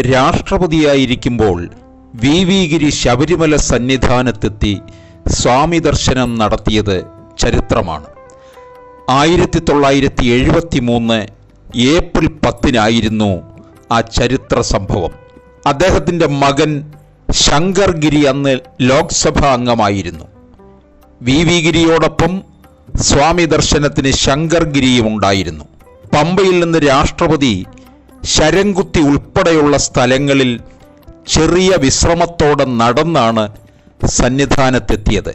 രാഷ്ട്രപതിയായിരിക്കുമ്പോൾ V V Giri Sabarimala സന്നിധാനത്തെത്തി സ്വാമി ദർശനം നടത്തിയത് ചരിത്രമാണ്. ആയിരത്തി തൊള്ളായിരത്തി എഴുപത്തി മൂന്ന് ഏപ്രിൽ പത്തിനായിരുന്നു ആ ചരിത്ര സംഭവം. അദ്ദേഹത്തിന്റെ മകൻ ശങ്കർ ഗിരി അന്ന് ലോക്സഭാ അംഗമായിരുന്നു. വി വി ഗിരിയോടൊപ്പം സ്വാമി ദർശനത്തിന് ശങ്കർ ഗിരിയും ഉണ്ടായിരുന്നു. പമ്പയിൽ നിന്ന് രാഷ്ട്രപതി ശരംകുത്തി ഉൾപ്പെടെയുള്ള സ്ഥലങ്ങളിൽ ചെറിയ വിശ്രമത്തോടെ നടന്നാണ് സന്നിധാനത്തെത്തിയത്.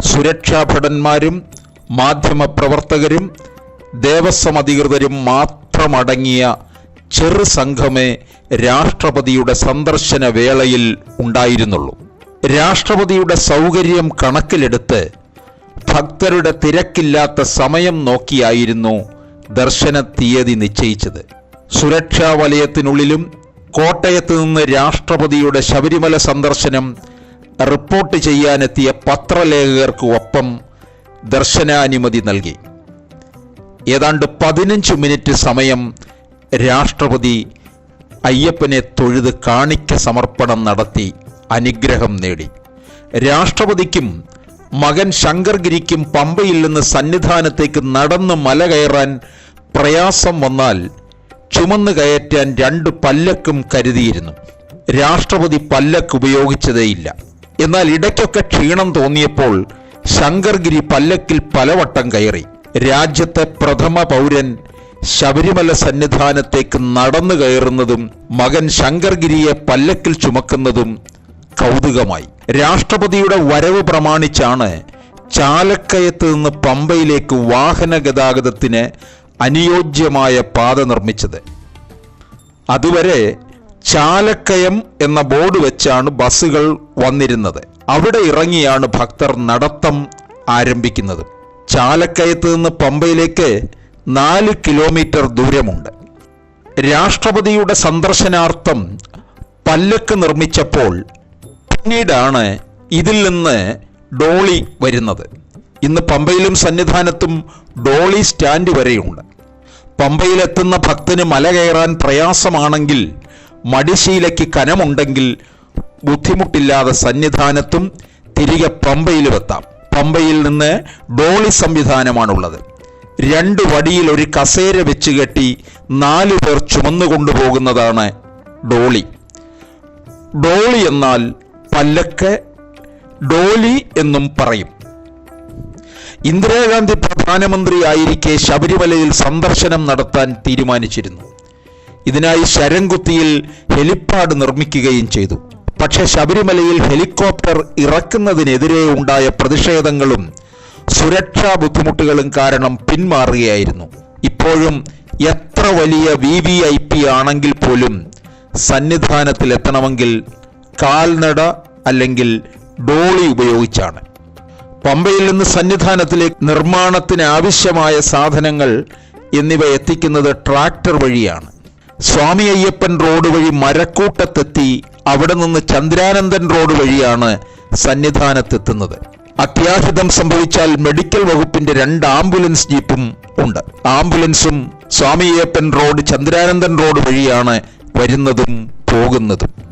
സുരക്ഷാ ഭടന്മാരും മാധ്യമപ്രവർത്തകരും ദേവസ്വം അധികൃതരും മാത്രമടങ്ങിയ ചെറു സംഘമേ രാഷ്ട്രപതിയുടെ സന്ദർശന വേളയിൽ ഉണ്ടായിരുന്നുള്ളൂ. രാഷ്ട്രപതിയുടെ സൗകര്യം കണക്കിലെടുത്ത് ഭക്തരുടെ തിരക്കില്ലാത്ത സമയം നോക്കിയായിരുന്നു ദർശന തീയതി നിശ്ചയിച്ചത്. സുരക്ഷാ വലയത്തിനുള്ളിലും കോട്ടയത്ത് നിന്ന് രാഷ്ട്രപതിയുടെ ശബരിമല സന്ദർശനം റിപ്പോർട്ട് ചെയ്യാനെത്തിയ പത്രലേഖകർക്ക് ഒപ്പം ദർശനാനുമതി നൽകി. ഏതാണ്ട് പതിനഞ്ച് മിനിറ്റ് സമയം രാഷ്ട്രപതി അയ്യപ്പനെ തൊഴുത് കാണിക്ക സമർപ്പണം നടത്തി അനുഗ്രഹം നേടി. രാഷ്ട്രപതിക്കും മകൻ ശങ്കർഗിരിക്കും പമ്പയിൽ നിന്ന് സന്നിധാനത്തേക്ക് നടന്ന് മല കയറാൻ പ്രയാസം വന്നാൽ ചുമന്ന് കയറ്റാൻ രണ്ട് പല്ലക്കും കരുതിയിരുന്നു. രാഷ്ട്രപതി പല്ലക്ക് ഉപയോഗിച്ചതേയില്ല. എന്നാൽ ഇടയ്ക്കൊക്കെ ക്ഷീണം തോന്നിയപ്പോൾ ശങ്കർഗിരി പല്ലക്കിൽ പലവട്ടം കയറി. രാജ്യത്തെ പ്രഥമ പൗരൻ ശബരിമല സന്നിധാനത്തേക്ക് നടന്നു കയറുന്നതും മകൻ ശങ്കർഗിരിയെ പല്ലക്കിൽ ചുമക്കുന്നതും കൗതുകമായി. രാഷ്ട്രപതിയുടെ വരവ് പ്രമാണിച്ചാണ് ചാലക്കയത്ത് നിന്ന് പമ്പയിലേക്ക് വാഹന ഗതാഗതത്തിന് അനുയോജ്യമായ പാത നിർമ്മിച്ചത്. അതുവരെ ചാലക്കയം എന്ന ബോർഡ് വെച്ചാണ് ബസ്സുകൾ വന്നിരുന്നത്. അവിടെ ഇറങ്ങിയാണ് ഭക്തർ നടത്തം ആരംഭിക്കുന്നത്. ചാലക്കയത്ത് നിന്ന് പമ്പയിലേക്ക് നാല് കിലോമീറ്റർ ദൂരമുണ്ട്. രാഷ്ട്രപതിയുടെ സന്ദർശനാർത്ഥം പല്ലക്ക് നിർമ്മിച്ചപ്പോൾ പിന്നീടാണ് ഇതിൽ നിന്ന് ഡോളി വരുന്നത്. ഇന്ന് പമ്പയിലും സന്നിധാനത്തും ഡോളി സ്റ്റാൻഡ് വരെയുണ്ട്. പമ്പയിലെത്തുന്ന ഭക്തന് മല കയറാൻ പ്രയാസമാണെങ്കിൽ മടിശീലയ്ക്ക് കനമുണ്ടെങ്കിൽ ബുദ്ധിമുട്ടില്ലാതെ സന്നിധാനത്തും തിരികെ പമ്പയിലും എത്താം പമ്പയിൽ നിന്ന് ഡോളി സംവിധാനമാണുള്ളത്. രണ്ട് വടിയിൽ ഒരു കസേര വെച്ച് കെട്ടി നാലു പേർ ചുമന്നുകൊണ്ടുപോകുന്നതാണ് ഡോളി. ഡോളി എന്നാൽ പല്ലക്ക് ഡോലി എന്നും പറയും. ഇന്ദിരാഗാന്ധി പ്രധാനമന്ത്രിയായിരിക്കെ ശബരിമലയിൽ സന്ദർശനം നടത്താൻ തീരുമാനിച്ചിരുന്നു. ഇതിനായി ശരംകുത്തിയിൽ ഹെലിപ്പാഡ് നിർമ്മിക്കുകയും ചെയ്തു. പക്ഷേ ശബരിമലയിൽ ഹെലികോപ്റ്റർ ഇറക്കുന്നതിനെതിരെ ഉണ്ടായ പ്രതിഷേധങ്ങളും സുരക്ഷാ ബുദ്ധിമുട്ടുകളും കാരണം പിന്മാറുകയായിരുന്നു. ഇപ്പോഴും എത്ര വലിയ വി വി ഐ പി ആണെങ്കിൽ പോലും സന്നിധാനത്തിലെത്തണമെങ്കിൽ കാൽനട അല്ലെങ്കിൽ ഡോളി ഉപയോഗിച്ചാണ്. പമ്പയിൽ നിന്ന് സന്നിധാനത്തിലേക്ക് നിർമ്മാണത്തിന് ആവശ്യമായ സാധനങ്ങൾ എന്നിവ എത്തിക്കുന്നത് ട്രാക്ടർ വഴിയാണ്. സ്വാമി അയ്യപ്പൻ റോഡ് വഴി മരക്കൂട്ടത്തെത്തി അവിടെ നിന്ന് ചന്ദ്രാനന്ദൻ റോഡ് വഴിയാണ് സന്നിധാനത്തെത്തുന്നത്. അത്യാഹിതം സംഭവിച്ചാൽ മെഡിക്കൽ വകുപ്പിന്റെ രണ്ട് ആംബുലൻസ് ജീപ്പും ഉണ്ട്. ആംബുലൻസും സ്വാമി അയ്യപ്പൻ റോഡ് ചന്ദ്രാനന്ദൻ റോഡ് വഴിയാണ് വരുന്നതും പോകുന്നതും.